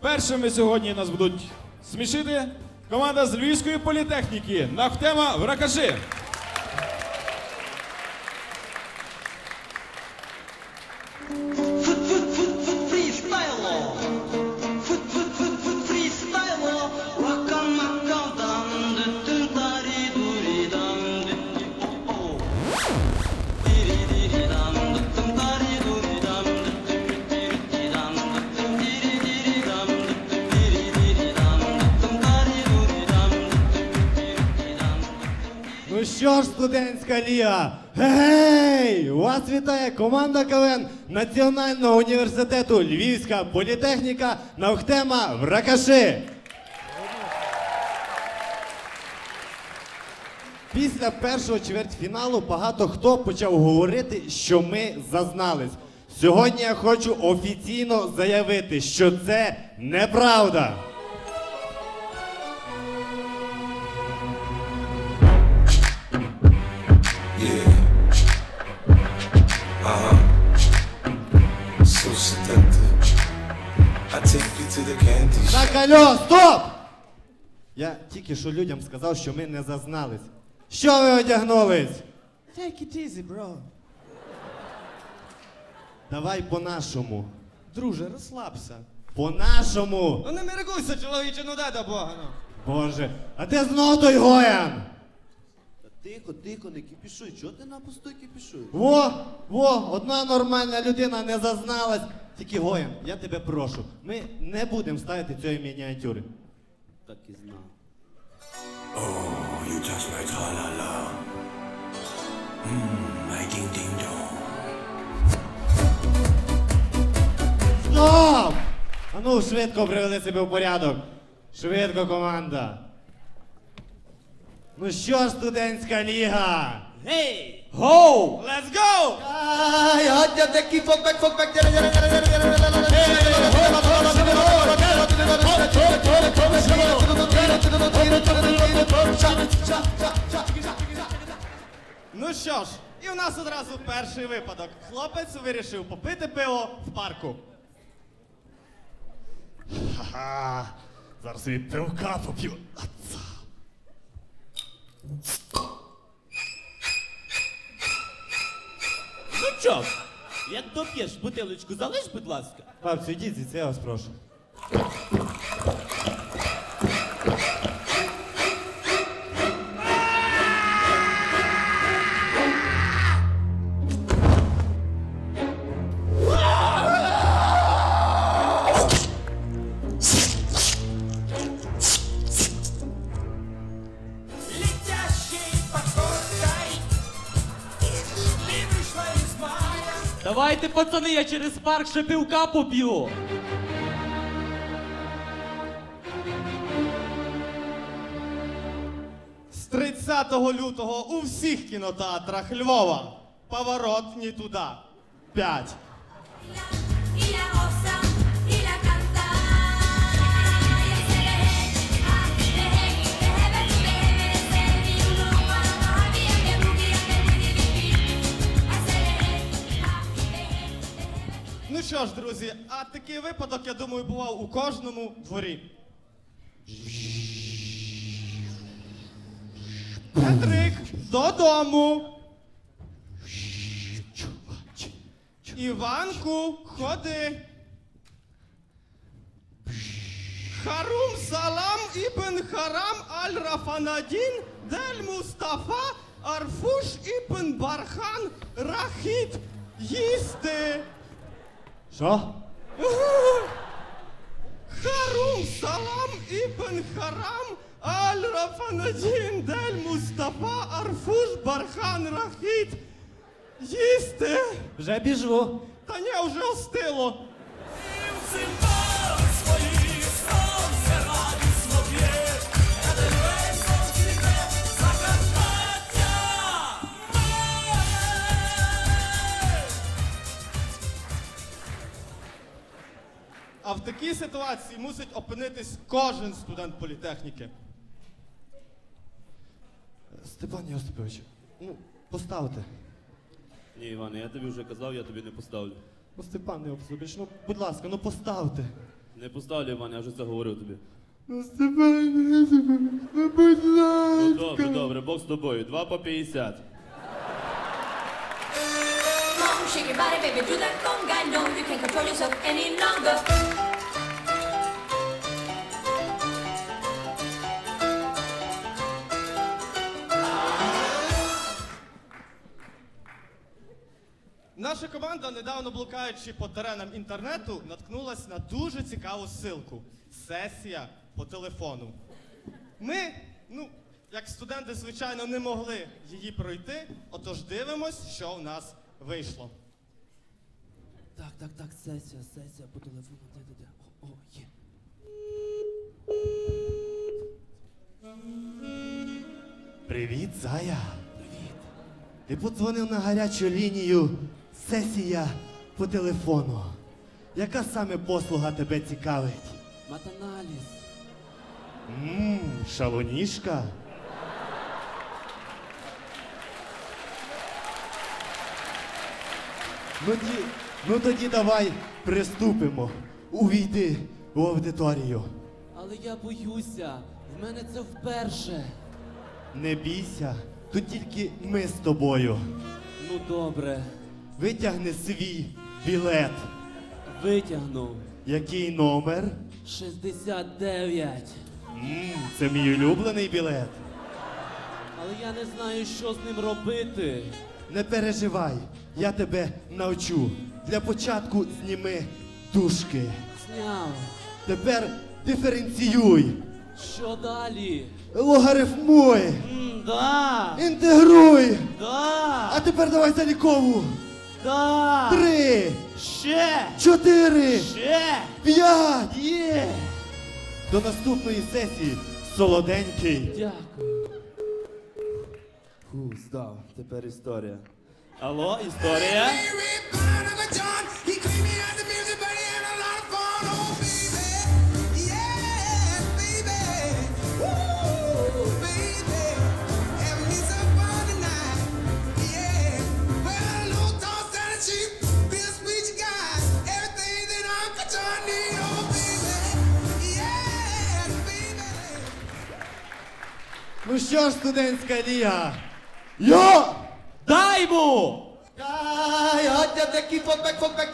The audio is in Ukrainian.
Першими сьогодні нас будуть смішити команда з Львівської політехніки. Нахтема Вракаши. Що ж, студентська ліга? Гей! Вас вітає команда КВН Національного університету Львівська політехніка Навхтема Вракаши. Після першого чвертьфіналу багато хто почав говорити, що ми зазнались. Сьогодні я хочу офіційно заявити, що це неправда. Алло, стоп! Я тільки що людям сказав, що ми не зазнались. Що ви одягнулись? Take it easy, bro. Давай по-нашому. Друже, розслабся. По-нашому. Ну не мірикуйся, чоловіче, ну дай до Бога. Ну. Боже, а ти знов той гоян. Тихо, тихо, не кипішуй. Чого ти на пустой кипішуй? Во, во, одна нормальна людина не зазналась. Тільки гоян, я тебе прошу. Ми не будемо ставити цієї мініатюри. Так і знав. Oh, you just like tra la la. My ding ding dong. Стоп! А ну, швидко привели себе в порядок. Швидко, команда. Ну що ж, студентська ліга? Гей! Гоу! Let's go! Ай, гадя, такі фокбек, фокбек. Ну що ж, і у нас одразу перший випадок. Хлопець вирішив попити пиво в парку. Ха-ха, зараз собі пивка поп'ю. Ну чо, як доп'єш бутилочку, залиш, будь ласка. Бабцю, йдіть звідси, я вас прошу. Давайте, пацани, я через парк ще півка поп'ю. З 30 лютого у всіх кінотеатрах Львова. Поворот не туди. П'ять. Що ж, друзі, а такий випадок, я думаю, бував у кожному дворі. Петрик, додому. Іванку, ходи. Харум салам ібн харам аль Рафанадін дель Мустафа Арфуш ібн Бархан Рахіт їсти. Що? Харум салам ібн харам аль Рафанадін дель Мустафа Арфуш Бархан Рахіт їсти. Вже біжу. Та ні, вже остило. А в такій ситуації мусить опинитись кожен студент політехніки. Степан Йосипович, ну, поставте. Ні, Іване, я тобі вже казав, я тобі не поставлю. Ну, Степан Йосипович, ну, будь ласка, ну поставте. Не поставлю, Іван, я вже це говорив тобі. Ну, Степане, ну, будь Ну добре, добре, Бог з тобою. Два по 50. Shake your body, baby, do that conga. No, you can't control yourself any longer. Команда, недавно блукаючи по теренам інтернету, наткнулась на дуже цікаву ссылку. Сесія по телефону. Ми, ну, як студенти, звичайно, не могли її пройти, отож дивимось, що в нас вийшло. Так, так, так, сесія, сесія по телефону. Де, де, де? О, о, є. Привіт, Зая. Привіт. Ти подзвонив на гарячу лінію сесія по телефону. Яка саме послуга тебе цікавить? Матаналіз. Ммм, шалоніжка. Ну, ді, ну тоді давай приступимо. Увійди в аудиторію. Але я боюся. В мене це вперше. Не бійся, тут тільки ми з тобою. Ну добре, Витягни свій білет. витягну. Який номер? 69. Ммм, це мій улюблений білет. Але я не знаю, що з ним робити. Не переживай, я тебе навчу. Для початку зніми дужки. Зняв. Тепер диференціюй, Що далі? логарифмуй, М, да! інтегруй. Да! А тепер давай залікову. Да! Три, Ще! чотири, Ще! п'ять. Є! До наступної сесії солоденький. Дякую. Фу, здав. Тепер історія. Алло, історія? Ну що ж, студентська ліга? Йо! Дай йому! Ай, от я такий фотбек, фотбек,